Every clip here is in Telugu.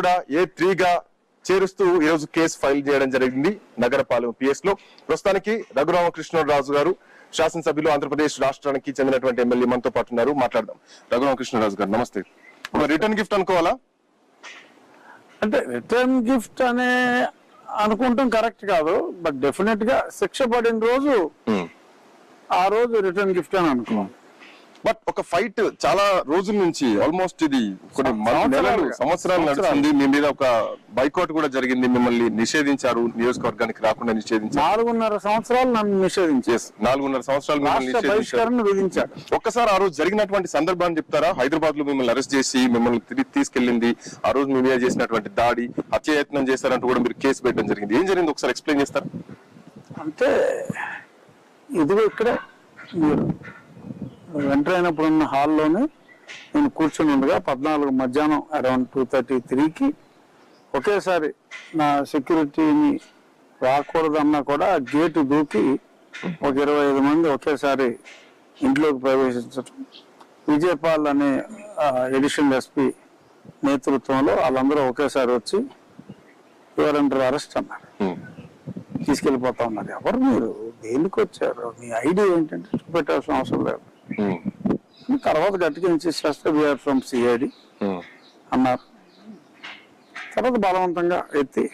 కూడా ఏ త్రీగా చేరుస్తూ ఈరోజు కేసు ఫైల్ చేయడం జరిగింది నగరపాలెం పిఎస్లో. ప్రస్తుతానికి రఘురామకృష్ణరాజు గారు శాసనసభ్యులు ఆంధ్రప్రదేశ్ రాష్ట్రానికి చెందినటువంటి ఎమ్మెల్యే మనతో పాటు ఉన్నారు. మాట్లాడదాం. రఘురామకృష్ణరాజు గారు నమస్తే. రిటర్న్ గిఫ్ట్ అనుకోవాలా? అంటే రిటర్న్ గిఫ్ట్ అనే అనుకుంటాం కరెక్ట్ కాదు. బట్ డెఫినెట్గా శిక్ష పడిన రోజు ఆ రోజు రిటర్న్ గిఫ్ట్ అని అనుకోవాలి బట్ ఒక ఫైట్ చాలా రోజుల నుంచి ఆల్మోస్ట్ ఇది కొన్ని. నెలలు సంవత్సరాలు నడుస్తుంది. మీ మీద ఒక బైకాట్ కూడా జరిగింది. మిమ్మల్ని నిషేధించారు. నియోజకవర్గానికి రాకుండా నిషేధించారు. నాలుగున్నర సంవత్సరాలు నన్ను నిషేధించారు. Yes, నాలుగున్నర సంవత్సరాలు మిమ్మల్ని విధించాడు ఒక్కసారి ఆ రోజు జరిగినటువంటి సందర్భాన్ని చెప్తారా? హైదరాబాద్లో మిమ్మల్ని అరెస్ట్ చేసి మిమ్మల్ని తిరిగి తీసుకెళ్ళింది. ఆ రోజు మీ మీద చేసినటువంటి దాడి హత్యయత్నం చేశారంటూ కూడా మీరు కేసు పెట్టడం జరిగింది. ఏం జరిగింది? ఒకసారి ఎక్స్ప్లెయిన్ చేస్తారా? అంటే ఇదిగో ఇక్కడే మీరు ఎంటర్ అయినప్పుడు ఉన్న హాల్లోనే నేను కూర్చొని ఉండగా పద్నాలుగు మధ్యాహ్నం అరౌండ్ టూ థర్టీ త్రీకి ఒకేసారి నా సెక్యూరిటీని రాకూడదన్నా కూడా గేటు దూకి ఒక ఇరవై ఐదు మంది ఒకేసారి ఇంట్లోకి ప్రవేశించడం విజయపాల్ అనే ఎడిషనల్ ఎస్పీ నేతృత్వంలో వాళ్ళందరూ ఒకేసారి వచ్చి యువర్ అండర్ అరెస్ట్ అన్నారు. తీసుకెళ్ళిపోతా ఉన్నారు. ఎవరు మీరు? దేనికి వచ్చారు మీ ఐడియా ఏంటంటే చూపెట్టాల్సిన అవసరం లేదు. తర్వాత గట్టిగా ఇన్సిస్ట్ వీఆర్ ఫ్రమ్ సిఐడి అన్నారు. తర్వాత బలవంతంగా ఎత్తి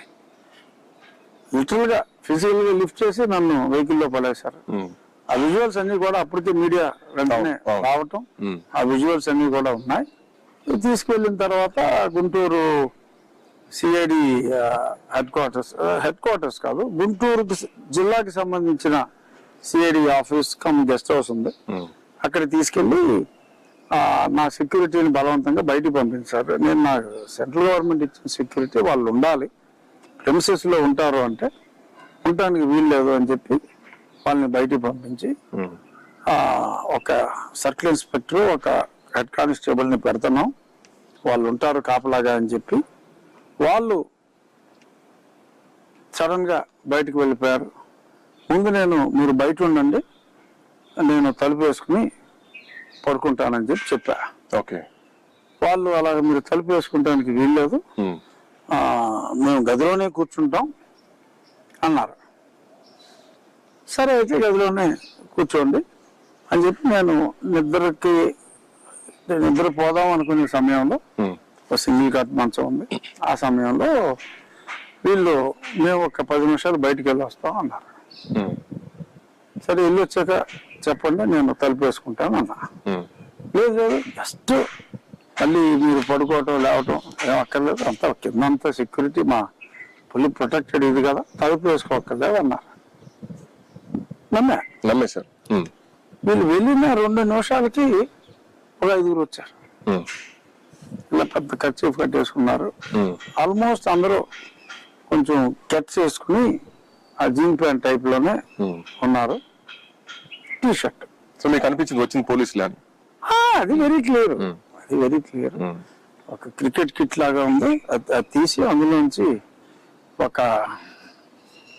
లిటరల్గా ఫిజికల్గా లిఫ్ట్ చేసి నన్ను వెహికల్లో పడేశారు. ఆ విజువల్స్ అన్ని కూడా అప్పటికే మీడియా వెంటనే. రావటం. ఆ విజువల్స్ అన్ని కూడా ఉన్నాయి. ఇవి తీసుకెళ్ళిన తర్వాత Guntur CID headquarters headquarters కాదు గుంటూరు జిల్లాకి సంబంధించిన CID office cum guest house ఉంది. అక్కడ తీసుకెళ్ళి ఆ, నా సెక్యూరిటీని బలవంతంగా బయటికి పంపించారు. నేను నా సెంట్రల్ గవర్నమెంట్ ఇచ్చిన సెక్యూరిటీ వాళ్ళు ఉండాలి. ప్రెమిసెస్లో ఉంటారు అంటే ఉండటానికి వీలు లేదు అని చెప్పి వాళ్ళని బయటికి పంపించి ఒక సర్కిల్ ఇన్స్పెక్టర్ ఒక హెడ్ కానిస్టేబుల్ని పెడుతున్నాం. వాళ్ళు ఉంటారు కాపలాగా అని చెప్పి వాళ్ళు సడన్గా బయటకు వెళ్ళిపోయారు. ముందు నేను మీరు బయట ఉండండి నేను తలుపు వేసుకుని పడుకుంటానని చెప్పి చెప్పా. ఓకే. వాళ్ళు అలా మీరు తలుపు వేసుకుంటానికి వీల్లేదు. మేము గదిలోనే కూర్చుంటాం అన్నారు. సరే అయితే గదిలోనే కూర్చోండి అని చెప్పి నేను నిద్రకి నిద్ర పోదాం అనుకునే సమయంలో ఒక సింగిల్ కట్ మంచం ఉంది. ఆ సమయంలో వీళ్ళు మేము ఒక పది నిమిషాలు బయటికి వెళ్ళి వస్తాం అన్నారు సరే వెళ్ళి వచ్చాక చెప్పండి నేను తలుపు వేసుకుంటాను అన్నా. లేదు లేదు జస్ట్ మళ్ళీ మీరు పడుకోవటం లేవటం ఏం అక్కర్లేదు అంతా కిందంతా సెక్యూరిటీ మా ఫుల్ ప్రొటెక్టెడ్ ఇది కదా తలుపు వేసుకోక్కర్లేదు అన్నారు నమ్మా? నమ్మేశారు ఉమ్, వీళ్ళు వెళ్ళిన రెండు నిమిషాలకి ఒక ఐదుగురు వచ్చారు. ఇలా పెద్ద ఖర్చు కట్టేసుకున్నారు. ఆల్మోస్ట్ అందరూ కొంచెం కెట్స్ వేసుకుని ఆ జీన్ ప్యాంట్ టైప్లోనే. ఉన్నారు. టీ షర్ట్ సో మీకు అనిపించింది వచ్చింది పోలీసులే అని? అది వెరీ క్లియర్ Hmm. అది వెరీ క్లియర్ ఉమ్, ఒక క్రికెట్ కిట్ లాగా ఉంది. అది తీసి అందులోంచి ఒక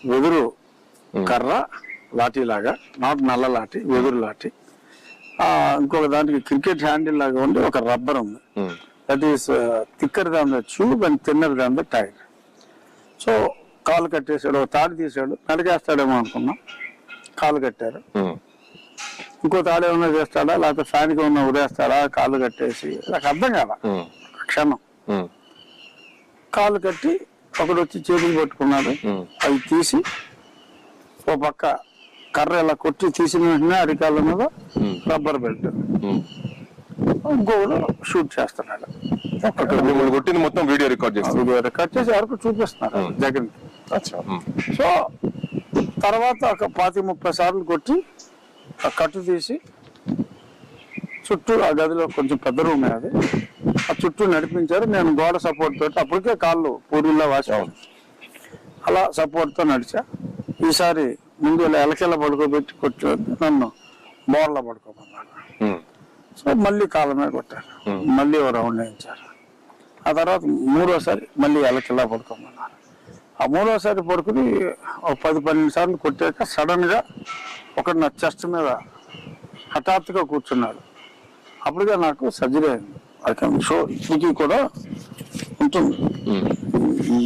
వెదురు కర్ర లాఠీ లాగా నాట్ నల్ల లాఠీ వెదురు లాఠీ. ఆ, ఇంకొక దానికి క్రికెట్ హ్యాండిల్ లాగా ఉండి ఒక రబ్బర్ ఉంది. That is thicker than the tube and thinner than the tyre so కాలు కట్టేశాడు ఒక తాడు తీసాడు నడికేస్తాడేమో అనుకున్నాం. కాలు కట్టారు. ఇంకో తాడు ఏమైనా చేస్తాడా లేకపోతే ఫ్యాన్కి ఏమన్నా ఉరేస్తాడా కాళ్ళు కట్టేసి. నాకు అర్థం ఉమ్, క్షణం. కాళ్ళు కట్టి ఒకడు వచ్చి చేతులు పట్టుకున్నాడు. అవి తీసి ఓ పక్క కర్ర ఇలా కొట్టి తీసిన వెంటనే అరికాళ్ళ మీద రబ్బర్ బెల్ట్. ఉమ్. ఇంకొకడు షూట్ చేస్తున్నాడు. మిమ్మల్ని కొట్టింది మొత్తం వీడియో రికార్డ్ చేస్తారు. వీడియో రికార్డ్ చేసి వరకు చూపిస్తున్నారు. జగన్ సో తర్వాత ఒక పాతి ముప్పై సార్లు కొట్టి కట్టు తీసి చుట్టూ ఆ గదిలో కొంచెం పెద్ద రూమ్ అది. ఆ చుట్టూ నడిపించారు. నేను గోడ సపోర్ట్ తోటి అప్పటికే కాళ్ళు పూరిలో వాసాను అలా సపోర్ట్తో నడిచా. ఈసారి ముందు ఇలా ఎలకెళ్ళ పడుకోబెట్టి కొట్టారు నన్ను బోర్లా పడుకోమన్నారు ఉమ్, సో మళ్ళీ కాళ్ళ మీద కొట్టారు. మళ్ళీ రౌండ్ వేయించారు. ఆ తర్వాత మూడోసారి మళ్ళీ ఎలకెళ్ళా పడుకోమన్నారు. ఆ మూడోసారి పడుకుని ఒక పది పన్నెండు సార్లు కొట్టాక సడన్గా ఒకడు నా చెస్ట్ మీద హఠాత్తుగా కూర్చున్నాడు. అప్పటికే నాకు సర్జరీ అయింది. ఐ కెన్ షో ఇప్పటికీ కూడా ఉంటుంది. ఈ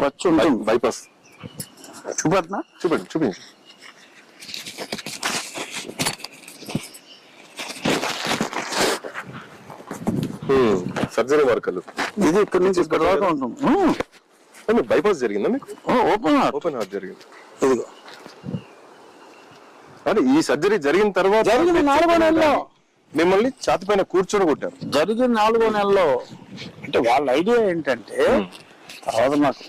పచ్చి ఉంటుంది. బైపాస్ చూపెట్టినా? చూపండి చూపించండి సర్జరీ మార్కలు ఇది ఇక్కడ నుంచి ఇక్కడ దాకా ఉంటుంది. బైపాస్ జరిగిందా మీకు? ఓపెన్ హార్ట్ ఓపెన్ హార్ట్ జరిగింది. ఇదిగో. అంటే ఈ సర్జరీ జరిగిన తర్వాత జరిగిన నాలుగో నెలలో. మిమ్మల్ని ఛాతి పైన కూర్చొని కొట్టారు. జరిగిన నాలుగో నెలలో. అంటే వాళ్ళ ఐడియా ఏంటంటే తర్వాత నాకు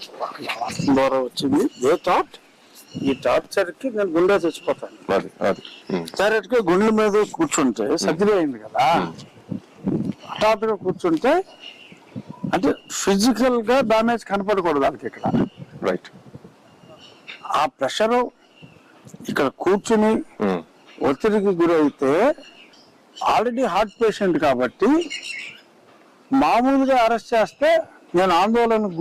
ద్వారా వచ్చింది. ఏ థాట్? ఈ టార్చర్కి నేను గుండె చచ్చిపోతాను. అది అది. ఉమ్. డైరెక్ట్గా గుండెల మీద కూర్చుంటే సర్జరీ అయింది కదా. హఠాత్గా కూర్చుంటే అంటే ఫిజికల్గా డామేజ్ కనపడకూడదు వాళ్ళకి ఇక్కడ. రైట్. ఆ ప్రెషర్ ఇక్కడ కూర్చుని. ఒత్తిడికి గురైతే ఆల్రెడీ హార్ట్ పేషెంట్ కాబట్టి మామూలుగా అరెస్ట్ చేస్తే నేను ఆందోళన